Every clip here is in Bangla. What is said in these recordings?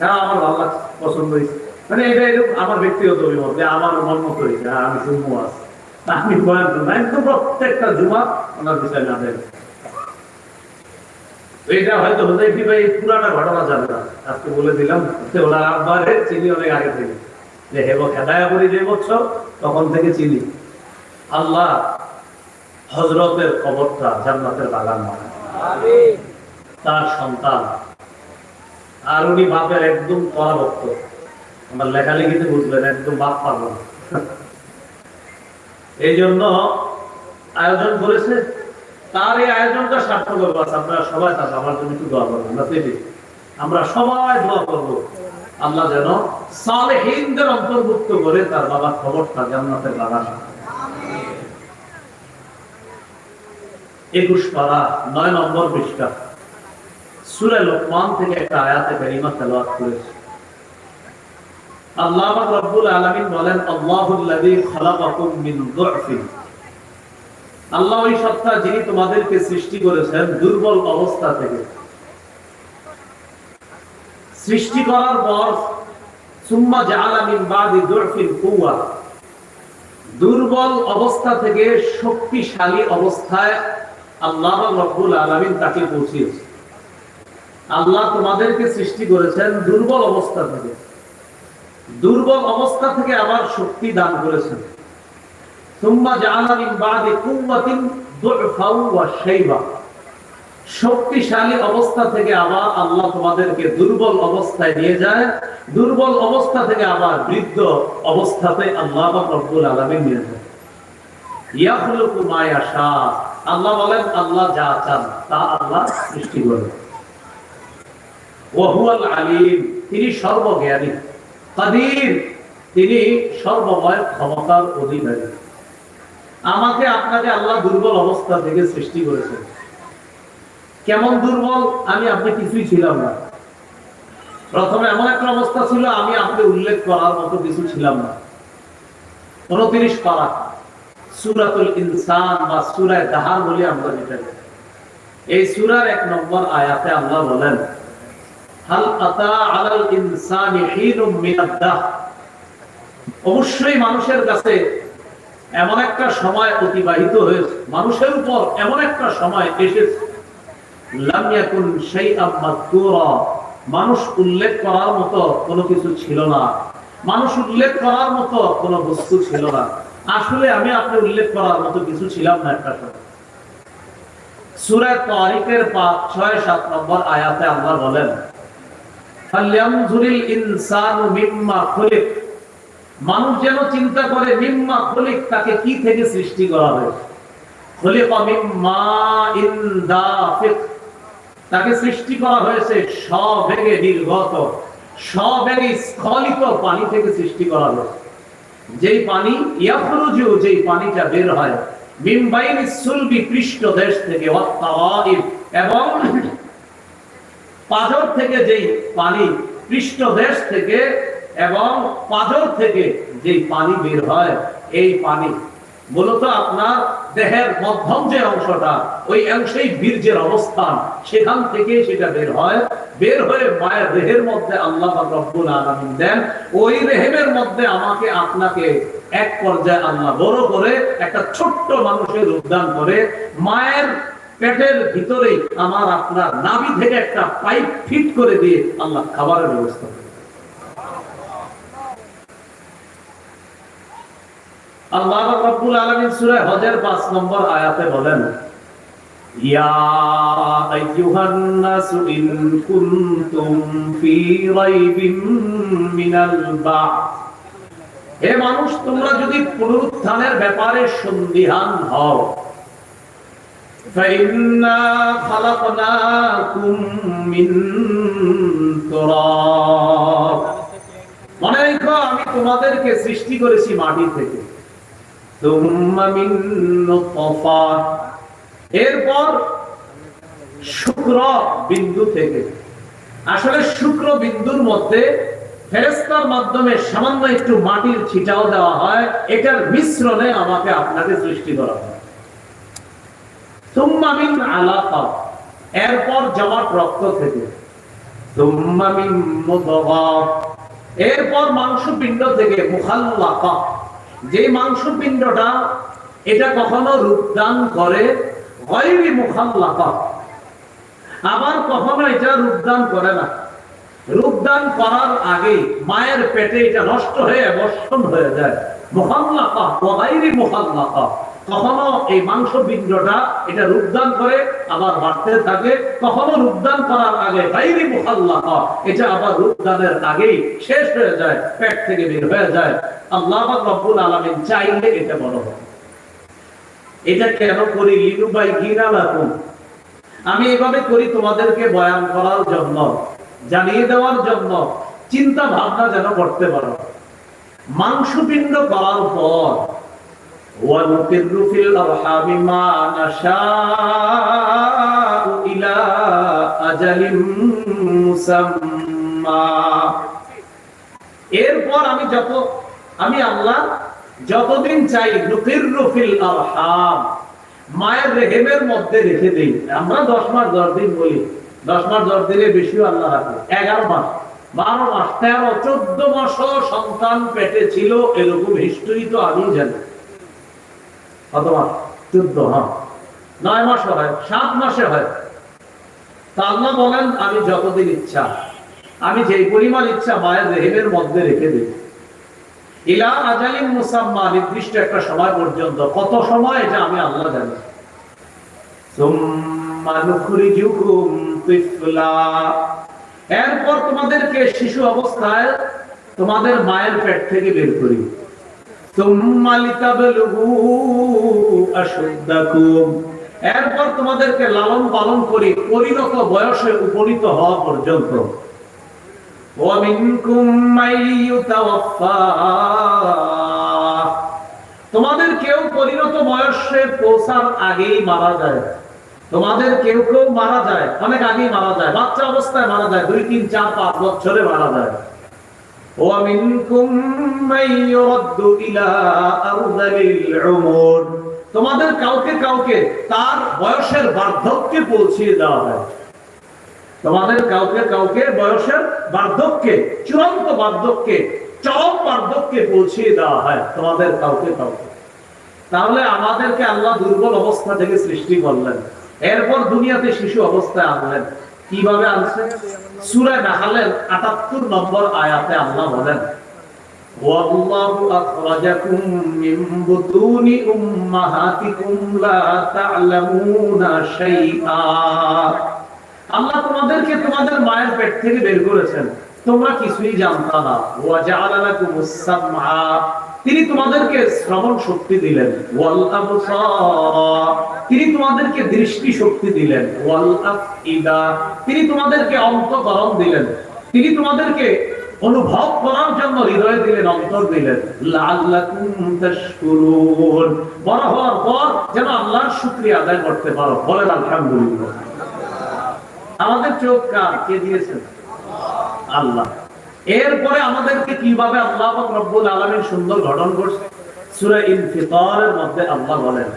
হ্যাঁ আমার মানে এটা ব্যক্তিগত আমার মন মতো হ্যাঁ আমি আছি। আমি প্রত্যেকটা জুমা ওনার বিষয় না এটা হয়তো হুজাইফি ভাই ঘটনা জানে আজকে বলে দিলাম আব্বারে চিনি অনেক আগে থেকে। যে হেব খেদায়া করি যে বছর তখন থেকে চিনি। আল্লাহ হজরতের খবরটা জান্নাতের বাগান তার সন্তান। আর উনি বাপের একদম পরাভক্ত আমার লেখালেখিতে বুঝলেন একদম বাপ পাবো এই জন্য আয়োজন করেছে। তার এই আয়োজনটা সার্থক করব আপনারা সবাই থাকবে আমার জন্য একটু দোয়া করবেন। আমরা পেয়ে আমরা সবাই দোয়া করব। আল্লাহ যেন সালেহীনদের অন্তর্ভুক্ত করে তার বাবার খবরটা জান্নাতের বাগান একুশ পারা, নয় নম্বর পৃষ্ঠা। সুরে লোকমান থেকে একটা আয়াতে কারিমা তেলাওয়াত করেছে। আল্লাহ রাব্বুল বলেন খালাকাকুম মিন আল্লাহ ওই সত্তা যিনি তোমাদেরকে সৃষ্টি করেছেন দুর্বল অবস্থা থেকে। সৃষ্টি করার পর, সুম্মা মিন বাদি দুর্বল অবস্থা থেকে শক্তিশালী অবস্থায় আল্লাহ রব্বুল আলামিন তাকে পৌঁছিয়েছে আল্লাহ তোমাদেরকে সৃষ্টি করেছেন দুর্বল অবস্থা থেকে। দুর্বল অবস্থা থেকে আবার শক্তি দান করেছেন। শক্তিশালী অবস্থা থেকে আবার আল্লাহ তোমাদেরকে দুর্বল অবস্থায় নিয়ে যায়। দুর্বল অবস্থা থেকে আবার বৃদ্ধ অবস্থাতে আল্লাহ আলামিন নিয়ে যায়। মা ইয়াশা। আল্লাহ বলেন, আল্লাহ যা চান, তা আল্লাহ সৃষ্টি করেন ওয়াহুয়াল আলিম, তিনি সর্বজ্ঞানী, কাদির, তিনি সর্বময় ক্ষমতার অধিকারী। আমাকে আপনাকে আল্লাহ দুর্বল অবস্থা থেকে সৃষ্টি করেছেন কেমন দুর্বল, আমি আপনি কিছুই ছিলাম না। প্রথমে এমন একটা অবস্থা ছিল, আমি আপনি উল্লেখ করার মতো কিছু ছিলাম না। উনত্রিশ পারা সুরাতুল ইনসান বা সুরায় দাহার বলে আমরা যেটা এই সুরার এক নম্বর আয়াতে আল্লাহ বলেন, হাল আতা আলাল ইনসানি হিনুম মিনাদ দাহ অবশ্যই মানুষের কাছে এমন একটা সময় অতিবাহিত হয়েছে, মানুষের উপর এমন একটা সময় এসেছে। লাম ইয়াকুন শাইআম মানুষ উল্লেখ করার মতো কোনো কিছু ছিল না। মানুষ উল্লেখ করার মতো কোনো বস্তু ছিল না। আসলে আমি আপনি উল্লেখ করার মতো কিছু ছিলাম না একটা সূরা তারিকের 5 6 7 নম্বর আয়াতে আল্লাহ বলেন মানুষ যেন চিন্তা করে মিম্মা খুলিক, তাকে কি থেকে সৃষ্টি করা হয়েছে? তাকে সৃষ্টি করা হয়েছে সবেগে নির্গত সবেগে স্খলিত পানি থেকে সৃষ্টি করা হয়েছে। যেই পানি ইয়াখরুজু, যেই পানিটা বের হয় মিমবাইনি সুলবি পৃষ্ঠ দেশ থেকে ওয়াত্তাওয়াইব এবং পাজর থেকে যেই পানি পৃষ্ঠ দেশ থেকে, এবং পাজর থেকে যেই পানি বের হয়, এই পানি মূলত আপনার দেহের মধ্যম যে অংশটা, ওই অংশেই বীর্যের অবস্থান। সেখান থেকে সেটা বের হয়। বের হয়ে মায়ের দেহের মধ্যে আল্লাহ রব্বুল আলামিন দেন। ওই রেহেমের মধ্যে আমাকে আপনাকে এক পর্যায়ে আল্লাহ বড় করে একটা ছোট্ট মানুষের উদ্যান করে। মায়ের পেটের ভিতরেই আমার আপনার নাভি থেকে একটা পাইপ ফিট করে দিয়ে আল্লাহ খাবারের ব্যবস্থা আল্লাহ রাব্বুল আলামিন সূরা হজের 5 নম্বর আয়াতে বলেন ইয়া আইয়ুহান নাসু ইন কুনতুম ফি রাইবিন মিনাল বা'থ হে মানুষ তোমরা যদি পুনরুত্থানের ব্যাপারে সন্দিহান হও فإنا خلقناكم من تراب মনে রেখো আমি তোমাদেরকে সৃষ্টি করেছি মাটি থেকে তুম্মা মিন নুতফা এরপর শুক্র বিন্দু থেকে। আসলে শুক্র বিন্দুর মধ্যে ফেরেস্তার মাধ্যমে সামান্য একটু মাটির ছিটাও দেওয়া হয়। এটার মিশ্রণে আমাকে আপনাকে সৃষ্টি করা হয়। সুম্মা মিন আলাকা। এরপর জমাট রক্ত থেকে। সুম্মা মিন মুদগা। এরপর মাংসপিণ্ড থেকে মুখাল্লাকা। যে মাংসপিণ্ডটা এটা কখনো রূপদান করে আবার কখনো এটা রূপদান করে না। রূপদান করার আগে মায়ের পেটে এটা নষ্ট হয়ে বর্ষণ হয়ে যায়। মোহাল্লাকা ওয়াইরি মোহাল্লাকা কখনো এই মাংস বিন্দটা এটা রূপদান করে, আবার বাড়তে থাকে। কখনো রূপদান করার আগে বাইরি মোহাল্লাকা এটা আবার রূপদানের আগেই শেষ হয়ে যায়, পেট থেকে বের হয়ে যায়। আল্লাহ রব্বুল আলামিন চাইলে এটা বড় হবে এটা কেন করি? লিনুবাই গিনা লাকুম আমি এভাবে করি তোমাদেরকে বয়ান করার জন্য, জানিয়ে দেওয়ার জন্য, চিন্তা ভাবনা যেন করতে পারো। মাংসপিণ্ড করার পর ونقر في الأرحام ما نشاء إلى أجل مسمى এরপর আমি যত আমি আল্লাহ যতদিন চাই নুকিরু ফিল আরহাম মায়ের রেহেমের মধ্যে রেখে দেই আমরা দশ মাস দশ দিন বলি দশ মাস দশ দিনে বেশিও আল্লাহ রাখে এগারো মাস বারো মাস তেরো চোদ্দ মাস সন্তান পেটে ছিল এরকম হিস্টরি তো আমি জানি মাস চোদ্দ নয় মাস হয়, সাত মাসে হয়। তা আল্লাহ বলেন, আমি যতদিন ইচ্ছা, আমি যেই পরিমাণ ইচ্ছা মায়ের রেহেমের মধ্যে রেখে দিই ইলা আজালিম মুসাম্মা, নির্দিষ্ট একটা সময় পর্যন্ত। কত সময়, এটা আমি আল্লাহ জানি। এরপর তোমাদেরকে শিশু অবস্থায় তোমাদের মায়ের পেট থেকে বের করি। এরপর তোমাদেরকে লালন পালন করি, পরিণত বয়সে উপনীত হওয়া পর্যন্ত। তোমাদের কেউ পরিণত বয়সে পৌঁছার আগেই মারা যায়। তোমাদের কেউ কেউ মারা যায়, অনেক আগেই মারা যায়, বাচ্চা অবস্থায় মারা যায়, দুই, তিন, চার, পাঁচ বছরে মারা যায়। ومنكم من يرد إلى أرذل العمر তোমাদের কাউকে কাউকে তার বয়সের বার্ধক্যে পৌঁছিয়ে দেওয়া হয় তোমাদের কাউকে কাউকে বয়সের বার্ধক্যে চূড়ান্ত বার্ধক্যে চরম বার্ধক্যে পৌঁছিয়ে দেওয়া হয় তোমাদের কাউকে কাউকে তাহলে আমাদেরকে আল্লাহ দুর্বল অবস্থা থেকে সৃষ্টি করলেন এরপর দুনিয়াতে শিশু অবস্থায় আনলেন কীভাবে আসছে সূরা নাহালের 78 নম্বর আয়াতে আল্লাহ বলেন আল্লাহ তোমাদেরকে তোমাদের মায়ের পেট থেকে বের করেছেন। তোমরা কিছুই জানতা না। তিনি তোমাদেরকে শ্রবণ শক্তি দিলেন। তিনি তোমাদেরকে দৃষ্টি শক্তি দিলেন। তিনি তোমাদেরকে অন্তঃকরণ দিলেন। তিনি তোমাদেরকে অনুভব করার জন্য হৃদয় দিলেন, অন্তর দিলেন। বড় হওয়ার পর যেন আল্লাহর শুকরিয়া আদায় করতে পারো। বলেন, আলহামদুলিল্লাহ। আমাদের চোখ কার? কে দিয়েছেন আল্লাহ। এরপরে আমাদেরকে কীভাবে আল্লাহ রব্বুল আলামিন সুন্দর গঠন করছে? সূরা ইনফিতারের মধ্যে আল্লাহ বলেন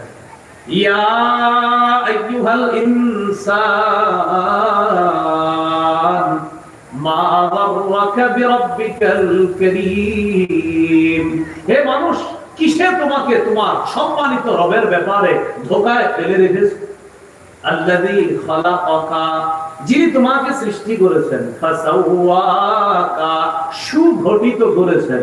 হে মানুষ, কিসে তোমাকে তোমার সম্মানিত রবের ব্যাপারে ধোকায় ফেলে রেখেছে? আল্লাযী যিনি তোমাকে সৃষ্টি করেছেন সুগঠিত করেছেন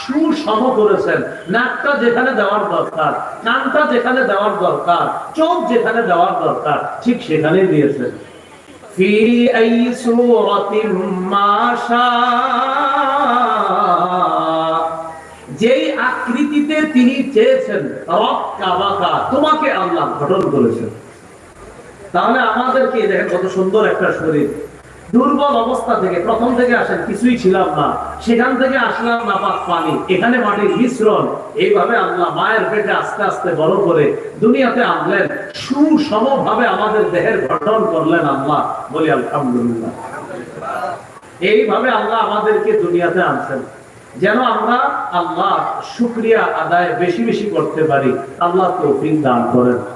সুসম করেছেন। নাকটা যেখানে দেওয়ার দরকার, কানটা যেখানে দেওয়ার দরকার, চোখ যেখানে দেওয়ার দরকার, ঠিক সেখানে দিয়েছেন। যেই আকৃতিতে তিনি চেয়েছেন তোমাকে আল্লাহ গঠন করেছেন। তাহলে আমাদেরকে দেখেন কত সুন্দর একটা শরীর। দুর্বল অবস্থা থেকে প্রথম থেকে আসেন, কিছুই ছিলাম না। সেখান থেকে আসলাম না পাক পানি। এখানে মাটির মিশ্রণ। এইভাবে আল্লাহ মায়ের পেটে আস্তে আস্তে বড় করে দুনিয়াতে আনলেন। সুষম ভাবে আমাদের দেহের গঠন করলেন আল্লাহ। বলি, আলহামদুলিল্লাহ। এইভাবে আল্লাহ আমাদেরকে দুনিয়াতে আনছেন। যেন আমরা আল্লাহ শুক্রিয়া আদায় বেশি বেশি করতে পারি। আল্লাহ তৌফিক দান করেন।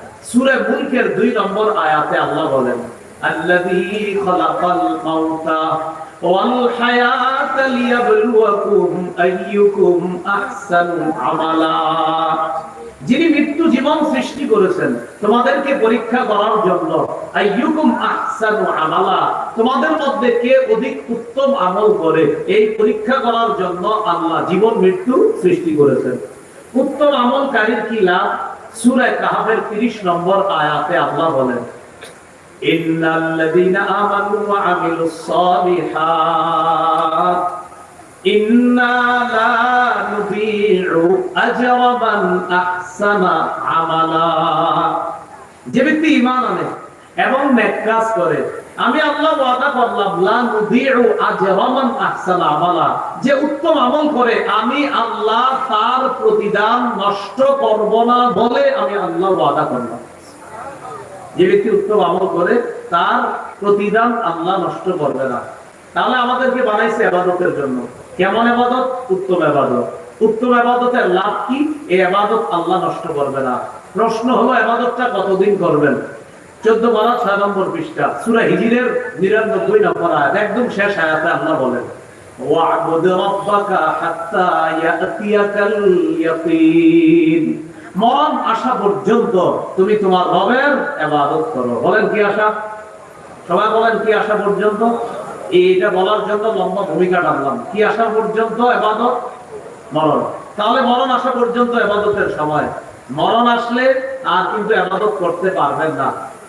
মুলকের 2 নম্বর আয়াতে আল্লাহ বলেন, আল্লাযী মাউতা ওয়াল হায়াতা লিয়াবলুয়াকুম আইয়ুকুম আহসানু আমালা। যিনি মৃত্যু জীবন সৃষ্টি করেছেন, তোমাদেরকে পরীক্ষা করার জন্য আইয়ুকুম আহসানু আমালা, তোমাদের মধ্যে কে অধিক উত্তম আমল করে, এই পরীক্ষা করার জন্য আল্লাহ জীবন মৃত্যু সৃষ্টি করেছেন। উত্তম আমলকারীর কি লাভ? সূরা কাহাফের 30 নম্বর আয়াতে আল্লাহ বলেন ইন্না আমালা। যে ব্যক্তি ঈমান আনে এবং নেক কাজ করে আমি আল্লাহ ওয়াদা করলাম, লা আহসানা আমালা। যে উত্তম আমল করে, আমি আল্লাহ তার প্রতিদান নষ্ট করব না বলে আমি আল্লাহ ওয়াদা করলাম। যে ব্যক্তি উত্তম আমল করে, তার প্রতিদান আল্লাহ নষ্ট করবে না। তাহলে আমাদেরকে বানাইছে আবাদতের জন্য। কেমন আবাদত? উত্তম আবাদত। উত্তম আবাদতের লাভ কি? এই আবাদত আল্লাহ নষ্ট করবে না। প্রশ্ন হলো, আবাদতটা কতদিন করবেন? চোদ্দ বারা ছয় নম্বর পৃষ্ঠা। সুরা হিজিরের নিরানব্বই নম্বর আয়াত। একদম শেষ আয়াতে আল্লাহ বলেন মরণ আসা পর্যন্ত তুমি তোমার রবের ইবাদত করো। বলেন কি আশা সবাই বলেন কি আসা পর্যন্ত? এইটা বলার জন্য লম্বা ভূমিকা টানলাম। কি আসা পর্যন্ত ইবাদত? মরণ। তাহলে মরণ আসা পর্যন্ত ইবাদতের সময়। মরণ আসলে আর কিন্তু ইবাদত করতে পারবেন না।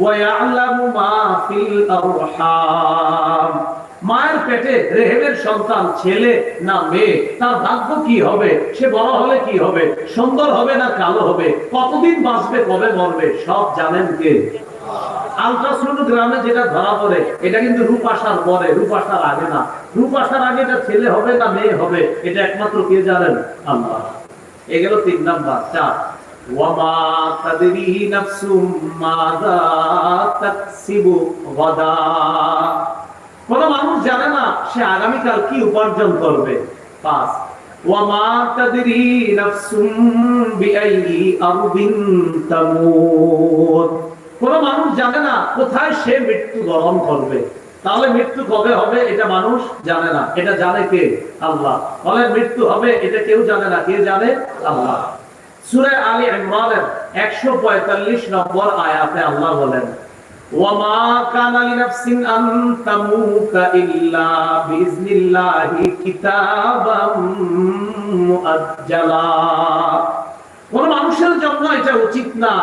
ওয়ায়ালামু মা ফিল আরহাম। মায়ের পেটে রেহেমের সন্তান, ছেলে না মেয়ে, তার ভাগ্য কি হবে? সে বড় হলে কি হবে? সুন্দর হবে না কালো হবে? কতদিন বাঁচবে, কবে মরবে? সব জানেন কে? যেটা ধরা পড়ে, এটা কিন্তু রূপ পরে আগে না। রূপ আগে এটা ছেলে হবে না মেয়ে হবে? এটা একমাত্র কে জানেন? আল্লাহ। তিন নাম্বার, চার। ওয়ামা তাদরি নাফসুম মাযা তাকসিবু গাদা কোন মানুষ জানে না সে আগামীকাল কি উপার্জন করবে। পাঁচ ওয়ামা নাফসুম কোন মানুষ জানে না কোথায় সে মৃত্যু বরণ করবে। তাহলে মৃত্যু কবে হবে এটা মানুষ জানে না। এটা জানে কে? আল্লাহ। বলে মৃত্যু হবে এটা কেউ জানে না। কে জানে? আল্লাহ। সূরা আলী ইমরানের 145 নম্বর আয়াতে আল্লাহ বলেন কোন মানুষের জন্য এটা উচিত না,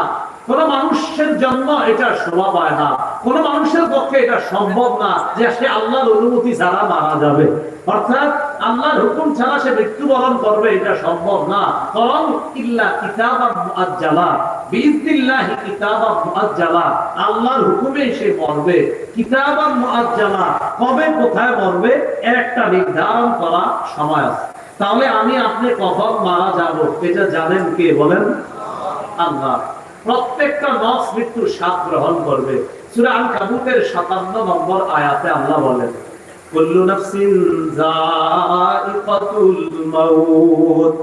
কোন মানুষের জন্য এটা শোভা পায় না, কোন মানুষের পক্ষে এটা সম্ভব না যে সে আল্লাহর অনুমতি ছাড়া মারা যাবে। অর্থাৎ আল্লাহর হুকুম ছাড়া সে মৃত্যুবরণ করবে, এটা সম্ভব না। বরং ইল্লা কিতাবাম মুআজ্জালা বিইজনিল্লাহি কিতাবাম মুআজ্জালা। আল্লাহর হুকুমে সে মরবে। কিতাবাম মুআজ্জালা, কবে কোথায় মরবে একটা নির্ধারণ করা সময় আছে। তাহলে আমি আপনি কখন মারা যাব, এটা জানেন কে বলেন? আল্লাহ। প্রত্যেকটা নফস মৃত্যুর স্বাদ গ্রহণ করবে। সূরা আল কাবুতের 57 নম্বর আয়াতে আল্লাহ বলেন কুল্লু নাফসিন যায়িকাতুল মাউত।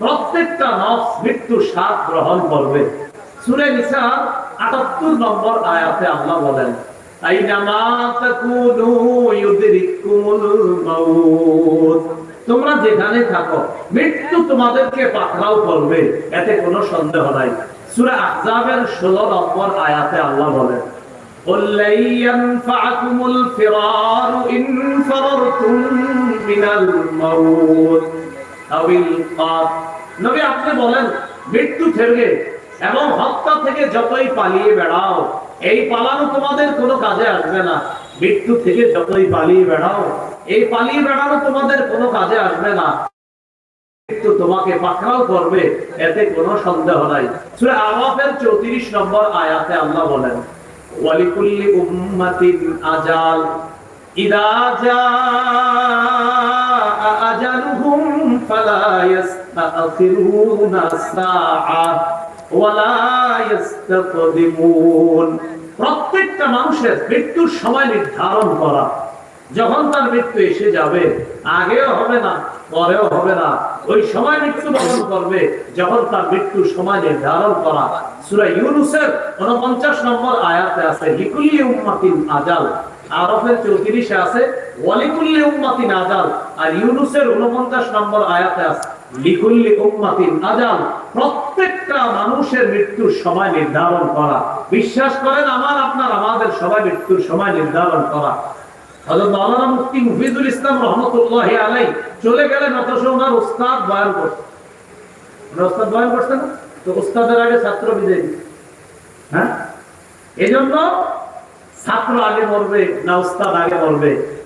প্রত্যেকটা নফস মৃত্যুর স্বাদ গ্রহণ করবে। নিসা 78 নম্বর আয়াতে আল্লাহ বলেন, আইনামা তাকুনু ইউদরিকুমুল মাউত। তোমরা যেখানে থাকো, মৃত্যু তোমাদেরকে পাকড়াও করবে, এতে কোনো সন্দেহ নাই। সূরা আহজাবের 16 নম্বর আয়াতে আল্লাহ বলেন قل لن ينفعكم الفرار إن فررتم من الموت أو القتل নবী আপনি বলেন মৃত্যু থেকে এবং হত্যা থেকে যতই পালিয়ে বেড়াও এই পালানো তোমাদের কোনো কাজে আসবে না মৃত্যু থেকে যতই পালিয়ে বেড়াও এই পালিয়ে বেড়ানো তোমাদের কোনো কাজে আসবে না মৃত্যু তোমাকে পাকড়াও করবে এতে কোনো সন্দেহ নাই সূরা আরাফের 34 নম্বর আয়াতে আল্লাহ বলেন ওয়ালিকুল্লি উম্মাতিন আজাল। ইদা জাআ আজালুহুম ফালা ইস্তাখিরুনা সাআ ওয়ালা ইস্তাকদিমুন প্রত্যেকটা মানুষের মৃত্যুর সময় নির্ধারণ করা। যখন তার মৃত্যু এসে যাবে, আগেও হবে না, পরেও হবে না ওই সময় মৃত্যু বরণ করবে, যখন তার মৃত্যুর সময় নির্ধারণ করা। সূরা ইউনূসের 49 নম্বর আয়াতে আছে উম্মাতিন আজাল। আরফের 34 এ আছে, ওয়ালিকুল্লি উম্মাতিন আজাল। আর ইউনূসের 49 নম্বর আয়াতে আছে, লিকুল্লি উম্মাতিন আজাল। প্রত্যেকটা মানুষের মৃত্যুর সময় নির্ধারণ করা। বিশ্বাস করেন, আমার, আপনার, আমাদের সবাই মৃত্যুর সময় নির্ধারণ করা। হ্যাঁ?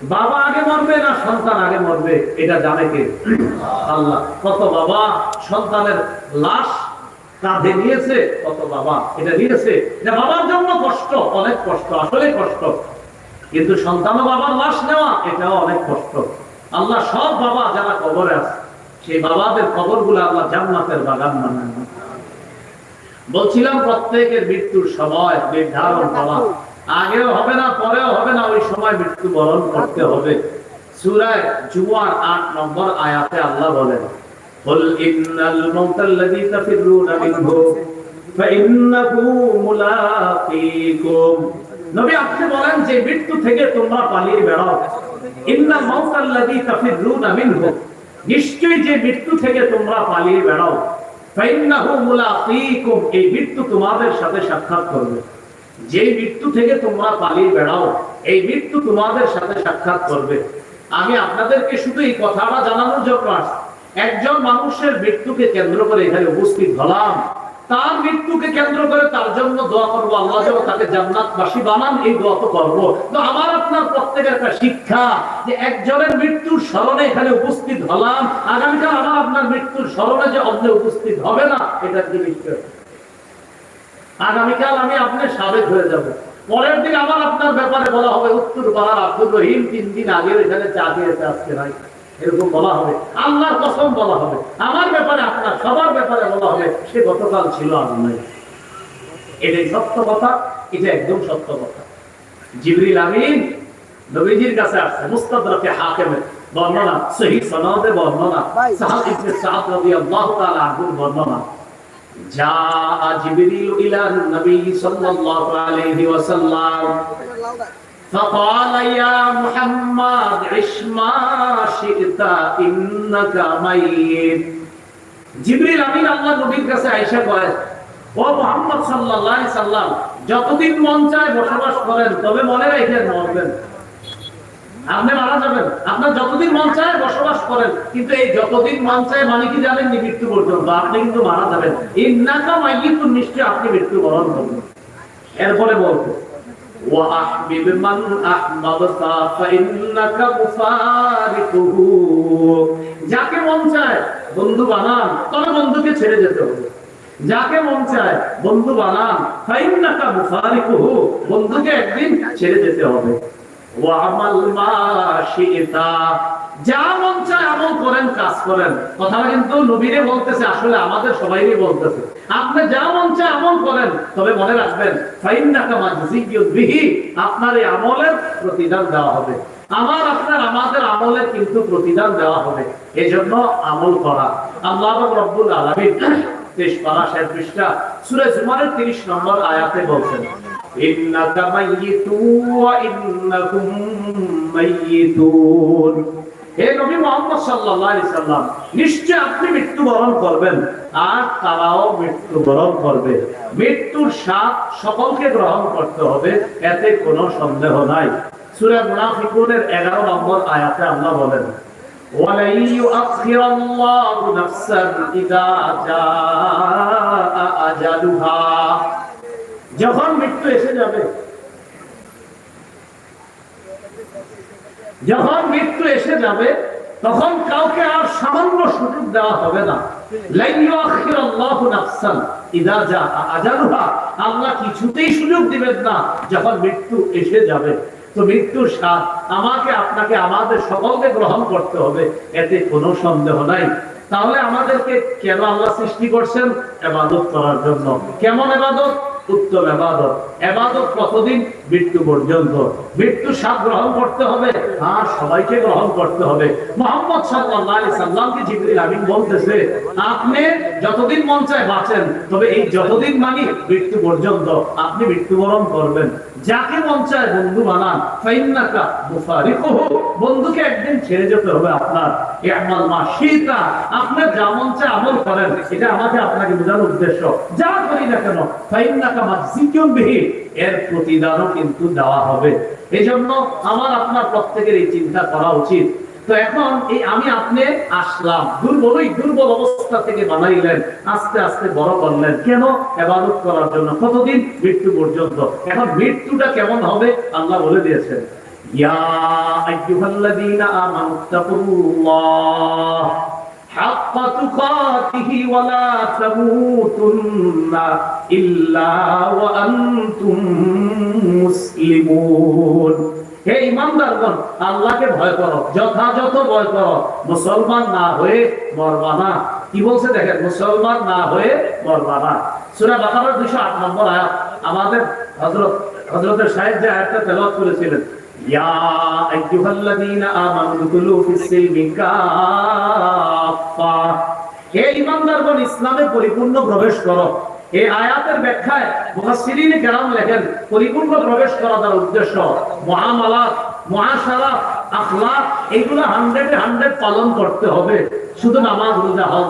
বাবা আগে মরবে না সন্তান আগে মরবে, এটা জানে কে? আল্লাহ। কত বাবা সন্তানের লাশ কাঁধে নিয়েছে, কত বাবা এটা নিয়েছে। এটা বাবার জন্য কষ্ট, অনেক কষ্ট আসলে কষ্ট। কিন্তু সন্তান ও বাবার লাশ নেওয়া এটাও অনেক কষ্ট আল্লাহ সব বাবা যারা কবরে আছে সেই বাবাদের কবরগুলো আল্লাহ জান্নাতের বাগান বানান বলছিলাম প্রত্যেকের মৃত্যুর সময় নির্ধারণ করা আগেও হবে না পরেও হবে না ওই সময় মৃত্যু বরণ করতে হবে সূরায় জুমার 8 নম্বর আয়াতে আল্লাহ বলেন قل إن الموت الذي تفرون منه فإنه ملاقيكم নবী আপনি বলেন যে মৃত্যু থেকে তোমরা পালিয়ে বেড়াও। ইন্না মাউতাল্লাযী তাফিরুনা মিনহু। নিশ্চয়ই যে মৃত্যু থেকে তোমরা পালিয়ে বেড়াও। ফাইন্নাহু মুলাকীকুম, এই মৃত্যু তোমাদের সাথে সাক্ষাৎ করবে। যে মৃত্যু থেকে তোমরা পালিয়ে বেড়াও, এই মৃত্যু তোমাদের সাথে সাক্ষাৎ করবে। আমি আপনাদেরকে শুধু এই কথাটা জানানোর জন্য একজন মানুষের মৃত্যুকে কেন্দ্র করে এখানে উপস্থিত হলাম। তার মৃত্যুকে কেন্দ্র করে তার জন্য দোয়া করব, আল্লাহ যেন তাকে জান্নাতবাসী বানান, এই দোয়া তো করব। তো আমার আপনার প্রত্যেকের একটা শিক্ষা যে একজনের মৃত্যুর স্মরণে এখানে উপস্থিত হলাম, আগামীকাল আমার আপনার মৃত্যুর স্মরণে যে অন্য উপস্থিত হবে না, এটা কি আগামীকাল আমি আপনার সাবেক হয়ে যাব। পরের দিন আমার আপনার ব্যাপারে বলা হবে, উত্তর পাড়ার আব্দুল রহিম তিন দিন আগে এখানে চা খেয়েছে আজকে নাই এরকম বলা হবে, আল্লাহর কসম বলা হবে, আমার ব্যাপারে, আপনার সবার ব্যাপারে বলা হবে, সে গতকাল ছিল আমি নাই এটাই সত্য কথা, এটা একদম সত্য কথা। জিবরিল আমিন নবীজির কাছে আসছে, মুস্তাদরাকে হাকেমের বর্ণনা, সহি সনদে বর্ণনা, সাহাব ইবনে সাদ রাদিয়াল্লাহু তাআলা আনহু বর্ণনা। যা জিবরিল ইলা নবী সাল্লাল্লাহু আলাইহি ওয়াসাল্লাম। فقال يا محمد عش ما شئت إنك ميت জিবরিল আমিন আল্লাহ নবীর কাছে আয়েশা কয় ও মুহাম্মদ সাল্লাল্লাহু আলাইহি সাল্লাম যতদিন মন চায় বসবাস করেন তবে মনে রাখেন মরবেন আপনি মারা যাবেন আপনার যতদিন মন চায় বসবাস করেন কিন্তু এই যতদিন মন চায় মানে কি জানেন নি মৃত্যু পর্যন্ত আপনি কিন্তু মারা যাবেন ইন্নাকা মাইয়িতুন নিশ্চয় আপনি মৃত্যু বরণ করবেন এরপরে বলতে وأحبب من أحببت فإنك مفارقه যাকে মন চায় বন্ধু বানান তবে বন্ধুকে ছেড়ে যেতে হবে যাকে মন চায় বন্ধু বানান ফাইন্নাকা মুফারিকুহু বন্ধুকে একদিন ছেড়ে যেতে হবে ওয়ামাল মা শিতা যা মন চায় আমল করেন, কাজ করেন। কথাটা কিন্তু নবীরে বলতেছে, আসলে আমাদের সবাইরই বলতেছে। আপনি যা মন চায় আমল করেন, তবে মনে রাখবেন আপনার এই আমলের প্রতিদান দেওয়া হবে। আমার আপনার আমাদের আমলের কিন্তু প্রতিদান দেওয়া হবে। এই জন্য আমল করা। আল্লাহ রব্বুল আলামিন তেইশ পারা শেষ পৃষ্ঠা সূরা জুমারের 30 নম্বর আয়াতে বলছেন, ইন্নাকা মাইয়িতু ওয়া ইন্নাকুম মাইয়িতুন হে নবী মুহাম্মদ সাল্লাল্লাহু আলাইহি সাল্লাম নিশ্চয় আপনি মৃত্যুবরণ করবেন আর তারাও মৃত্যুবরণ করবে মৃত্যুর স্বাদ সকলকে গ্রহণ করতে হবে এতে কোনো সন্দেহ নাই সূরা মুনাফিকুনের 11 নম্বর আয়াতে আল্লাহ বলেন ولن يؤخر الله نفسا إذا جاء أجلها যখন মৃত্যু এসে যাবে যখন মৃত্যু এসে যাবে, তখন কাউকে আর সামান্য সুযোগ দেওয়া হবে না। কিছুতেই সুযোগ দিবেন না যখন মৃত্যু এসে যাবে। তো মৃত্যুর স্বাদ আমাকে, আপনাকে, আমাদের সকলকে গ্রহণ করতে হবে, এতে কোনো সন্দেহ নাই। তাহলে আমাদেরকে কেন আল্লাহ সৃষ্টি করছেন? এবাদত করার জন্য। কেমন এবাদত? উত্তম এবাদত এবাদত কতদিন? মৃত্যু পর্যন্ত। মৃত্যু স্বাদ গ্রহণ করতে হবে আর সবাইকে গ্রহণ করতে হবে। মোহাম্মদ আলাইহি সাল্লামকে জিবরিল আমিন বলতেছে? আপনি যতদিন মন চায় বাঁচেন, তবে এই যতদিন মানি মৃত্যু পর্যন্ত আপনি মৃত্যুবরণ করবেন। যাকে মন চায় বন্ধু বানান। বন্ধুকে একদিন ছেড়ে যেতে হবে আপনার। ইয়ামাল মা শীতা আপনার যা মন চায় আমল করেন। এটা আমাকে আপনাকে বোঝানোর উদ্দেশ্য। যা করি না কেন বিহি এর প্রতিদানও কিন্তু দেওয়া হবে। এজন্য আমার, আপনার প্রত্যেকের এই চিন্তা করা উচিত। তো এখন এই আমি আপনি আসলাম। দুর্বলই দুর্বল অবস্থা থেকে বানাইলেন, আস্তে আস্তে বড় করলেন। কেন? এবাদত করার জন্য। কতদিন? মৃত্যু পর্যন্ত। এখন মৃত্যুটা কেমন হবে? আল্লাহ বলে দিয়েছেন, ইয়া আইয়ুহাল্লাযীনা حق تقاته ولا تموتن إلا وأنتم مسلمون হে ইমানদারগণ আল্লাহকে ভয় করো যথাযথ ভয় করো মুসলমান না হয়ে মরবা না কি বলছে দেখেন মুসলমান না হয়ে মরবা না সূরা বাকারার 208 নম্বর আয়াত আমাদের হযরত হযরতের সাহেব যে আয়াতটা তেলাওয়াত করেছিলেন ইসলামে পরিপূর্ণ প্রবেশ করো। এই আয়াতের ব্যাখ্যায় লেখেন, পরিপূর্ণ প্রবেশ করা তার উদ্দেশ্য মুআমালাত মুআশারাত আখলাক, এগুলো 100 এ 100 পালন করতে হবে। শুধু নামাজ, রোজা, হজ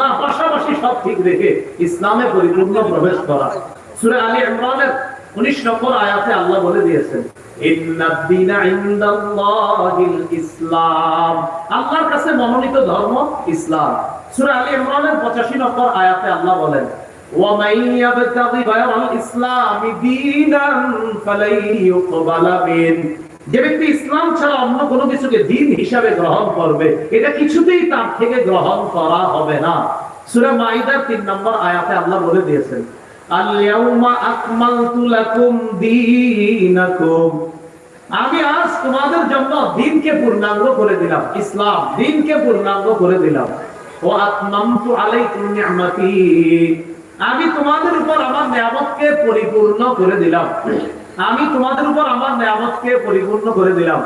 না, পাশাপাশি সব ঠিক রেখে ইসলামে পরিপূর্ণ প্রবেশ করা। সূরা আলী ইমরানের 19 নম্বর আয়াতে আল্লাহ বলে দিয়েছেন ইন্নাদ দীনা ইনদাল্লাহিল ইসলাম আল্লাহর কাছে মনোনীত ধর্ম ইসলাম সূরা আলী ইমরানের 85 নম্বর আয়াতে আল্লাহ বলেন ومن يبتغي غير الاسلام دينا فلن يقبل منه যে ব্যক্তি ইসলাম ছাড়া অন্য কোনো কিছুকে দিন হিসাবে গ্রহণ করবে এটা কিছুতেই তার থেকে গ্রহণ করা হবে না সূরা মাইদার 3 নম্বর আয়াতে আল্লাহ বলে দিয়েছেন আমি আজ তোমাদের জন্য দিনকে পূর্ণাঙ্গ করে দিলাম। ইসলাম দিনকে পূর্ণাঙ্গ করে দিলাম। ও আতমামতু আলাইকুম নি'মাতি আমি তোমাদের উপর আমার নিয়ামতকে পরিপূর্ণ করে দিলাম। আমি তোমাদের উপর আমার নিয়ামতকে পরিপূর্ণ করে দিলাম।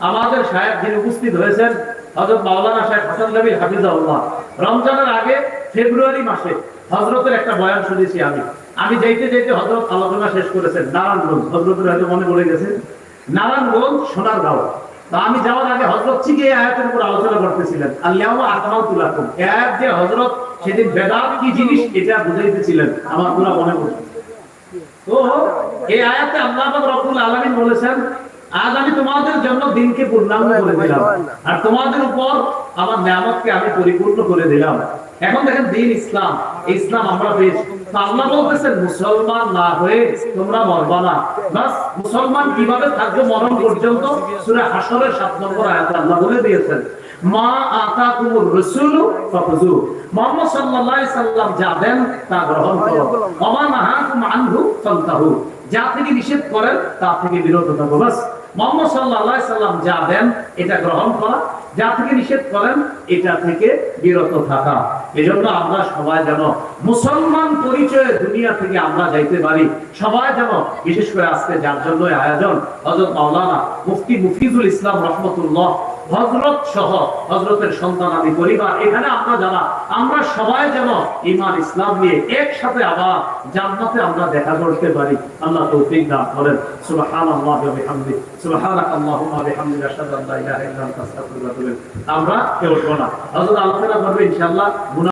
আমাদের সাহেব যিনি উপস্থিত হয়েছেন, হযরত মাওলানা সাহেব হাসান নবী হাফিজাহুল্লাহ। রমজানের আগে ফেব্রুয়ারি মাসে হযরতের একটা বয়ান শুনেছি আমি। আমি যাইতে যাইতে হযরত আলোচনা শেষ করেছেন নারায়ণগঞ্জ হযরতের হয়তো মনে পড়ে গেছে নারায়ণগঞ্জ সোনারগাঁও তো আমি যাওয়ার আগে হযরত চিকে এই আয়াতের উপর আলোচনা করতেছিলেন। আল্লাহু আকমালতু লাকুম। এই আয়াত যে হযরত সেদিন বেদাত কি জিনিস এটা বুঝাইতেছিলেন। আমার পুরো মনে পড়ছে। তো এই আয়াতে আল্লাহ রব্বুল আলামিন বলেছেন, আজ আমি তোমাদের জন্য দিনকে পূর্ণাঙ্গ করে দিলাম। আর তোমাদের উপর আমার নিয়ামতকে আমি পরিপূর্ণ করে দিলাম। এখন দেখেন দিন ইসলাম ইসলাম আমরা পেয়েছি আল্লাহ বলতেছেন, মুসলমান না হয়ে তোমরা মরবা না। বাস, মুসলমান কীভাবে থাকবে মরণ পর্যন্ত? সূরা হাশরের 7 নম্বর আয়াতে আল্লাহ বলে দিয়েছেন, মা সাল্লাম যা দেন, তা গ্রহণ করো। আনহু ফান্তাহু। যা থেকে নিষেধ করেন, তা থেকে বিরত থাকো। বাস মোহাম্মদ সাল্লাহ সাল্লাম যা দেন, এটা গ্রহণ করা, যা থেকে নিষেধ করেন, এটা থেকে বিরত থাকা। এজন্য আমরা সবাই যেন মুসলমান পরিচয়ে দুনিয়া থেকে আমরা যাইতে পারি। সবাই যেন, বিশেষ করে আজকে যার জন্য আয়োজন হজরত মাওলানা মুফতি মুফিজুল ইসলাম রহমতুল্লাহ হজরত সহ হজরতের সন্তান আদি পরিবার, এখানে আমরা যারা, আমরা সবাই যেন ইমান ইসলাম নিয়ে একসাথে আবার জান্নাতে আমরা দেখা করতে পারি। আল্লাহ তৌফিক দান করেন। সুবহানাল্লাহি ওয়া বিহামদিহি। আমরা কেউ শোনা আলোচনা করবে ইনশাআল্লাহ